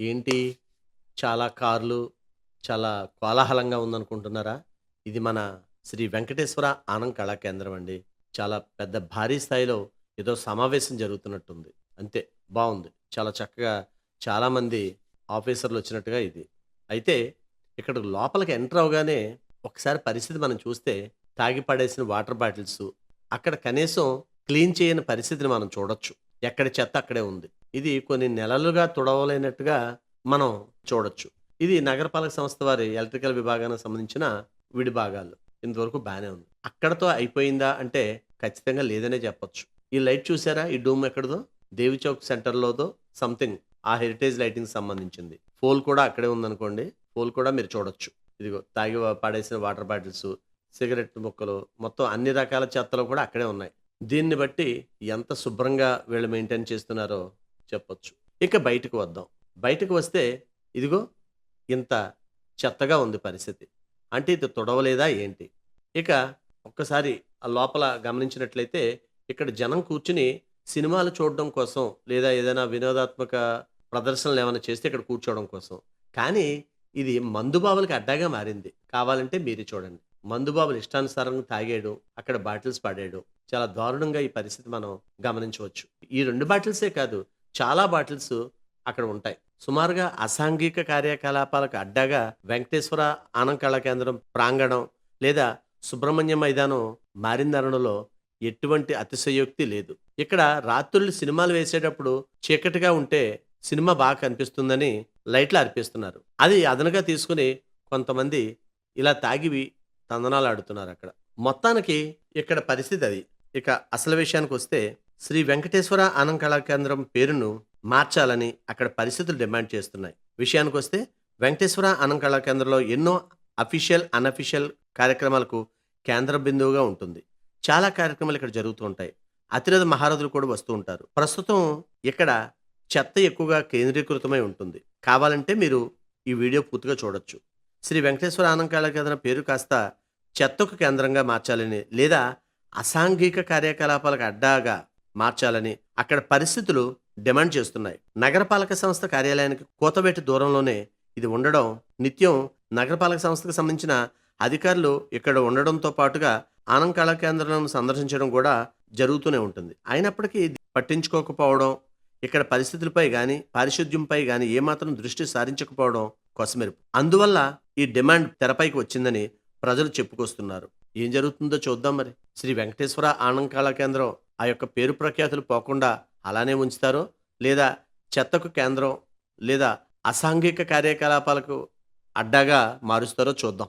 ఏంటి? చాలా కార్లు చాలా కోలాహలంగా ఉందనుకుంటున్నారా? ఇది మన శ్రీ వెంకటేశ్వర ఆనం కళా కేంద్రం అండి. చాలా పెద్ద భారీ స్థాయిలో ఏదో సమావేశం జరుగుతున్నట్టుంది. అంతే బాగుంది. చాలా చక్కగా చాలామంది ఆఫీసర్లు వచ్చినట్టుగా ఇది. అయితే ఇక్కడ లోపలికి ఎంటర్ అవగానే ఒకసారి పరిస్థితి మనం చూస్తే తాగి పడేసిన వాటర్ బాటిల్స్ అక్కడ కనీసం క్లీన్ చేయని పరిస్థితిని మనం చూడొచ్చు. ఎక్కడ చెత్త అక్కడే ఉంది. ఇది కొన్ని నెలలుగా తుడవలేనట్టుగా మనం చూడొచ్చు. ఇది నగరపాలక సంస్థ వారి ఎలక్ట్రికల్ విభాగానికి సంబంధించిన విడి భాగాలు ఇంతవరకు బాగానే ఉంది. అక్కడతో అయిపోయిందా అంటే ఖచ్చితంగా లేదనే చెప్పొచ్చు. ఈ లైట్ చూసారా? ఈ డూమ్ ఎక్కడదో? దేవి చౌక్ సెంటర్లోదో? సంథింగ్. ఆ హెరిటేజ్ లైటింగ్ సంబంధించింది. ఫోల్ కూడా అక్కడే ఉందనుకోండి. ఫోల్ కూడా మీరు చూడొచ్చు. ఇదిగో తాగి పడేసిన వాటర్ బాటిల్స్ సిగరెట్ ముక్కలు మొత్తం అన్ని రకాల చెత్తలు కూడా అక్కడే ఉన్నాయి. దీన్ని బట్టి ఎంత శుభ్రంగా వీళ్ళు మెయింటైన్ చేస్తున్నారో చెప్పొచ్చు. ఇక బయటకు వద్దాం. బయటకు వస్తే ఇదిగో ఇంత చెత్తగా ఉంది పరిస్థితి. అంటే ఇది తుడవలేదా ఏంటి? ఇక ఒక్కసారి ఆ లోపల గమనించినట్లయితే ఇక్కడ జనం కూర్చుని సినిమాలు చూడడం కోసం లేదా ఏదైనా వినోదాత్మక ప్రదర్శనలు ఏమైనా చేస్తే ఇక్కడ కూర్చోవడం కోసం. కానీ ఇది మందుబాబులకి అడ్డాగా మారింది. కావాలంటే మీరే చూడండి. మందుబాబులు ఇష్టానుసారం తాగాడు అక్కడ బాటిల్స్ పడాడు. చాలా దారుణంగా ఈ పరిస్థితి మనం గమనించవచ్చు. ఈ రెండు బాటిల్సే కాదు చాలా బాటిల్స్ అక్కడ ఉంటాయి. సుమారుగా అసాంఘిక కార్యకలాపాలకు అడ్డాగా వెంకటేశ్వర ఆనం కళా కేంద్రం ప్రాంగణం లేదా సుబ్రహ్మణ్య మైదానం మారిందరణలో ఎటువంటి అతిశయోక్తి లేదు. ఇక్కడ రాత్రులు సినిమాలు వేసేటప్పుడు చీకటిగా ఉంటే సినిమా బాగా కనిపిస్తుందని లైట్లు అర్పిస్తున్నారు. అది అదనగా తీసుకుని కొంతమంది ఇలా తాగివి తందనాలు ఆడుతున్నారు అక్కడ. మొత్తానికి ఇక్కడ పరిస్థితి అది. ఇక అసలు విషయానికి వస్తే శ్రీ వెంకటేశ్వర ఆనంద కళా కేంద్రం పేరును మార్చాలని అక్కడ పరిస్థితులు డిమాండ్ చేస్తున్నాయి. విషయానికి వస్తే వెంకటేశ్వర ఆనంద కళా కేంద్రంలో ఎన్నో అఫీషియల్ అన్అఫీషియల్ కార్యక్రమాలకు కేంద్ర బిందువుగా ఉంటుంది. చాలా కార్యక్రమాలు ఇక్కడ జరుగుతూ ఉంటాయి. అతిరథ మహారథులు కూడా వస్తూ ఉంటారు. ప్రస్తుతం ఇక్కడ చెత్త ఎక్కువగా కేంద్రీకృతమై ఉంటుంది. కావాలంటే మీరు ఈ వీడియో పూర్తిగా చూడొచ్చు. శ్రీ వెంకటేశ్వర ఆనంద కళా కేంద్రం పేరు కాస్త చెత్తకు కేంద్రంగా మార్చాలని లేదా అసాంఘిక కార్యకలాపాలకు అడ్డాగా మార్చాలని అక్కడ పరిస్థితులు డిమాండ్ చేస్తున్నాయి. నగరపాలక సంస్థ కార్యాలయానికి కోతవేటి దూరంలోనే ఇది ఉండడం నిత్యం నగరపాలక సంస్థకు సంబంధించిన అధికారులు ఇక్కడ ఉండడంతో పాటుగా ఆనం కళా కేంద్రాలను సందర్శించడం కూడా జరుగుతూనే ఉంటుంది. అయినప్పటికీ ఇది పట్టించుకోకపోవడం ఇక్కడ పరిస్థితులపై కానీ పారిశుద్ధ్యంపై కానీ ఏమాత్రం దృష్టి సారించకపోవడం కొసమెరుపు. అందువల్ల ఈ డిమాండ్ తెరపైకి వచ్చిందని ప్రజలు చెప్పుకొస్తున్నారు. ఏం జరుగుతుందో చూద్దాం మరి. శ్రీ వెంకటేశ్వర ఆనంద కళా కేంద్రం ఆ యొక్క పేరు ప్రఖ్యాతులు పోకుండా అలానే ఉంచుతారో? లేదా చెత్తకు కేంద్రం లేదా అసాంఘిక కార్యకలాపాలకు అడ్డాగా మారుస్తారో చూద్దాం.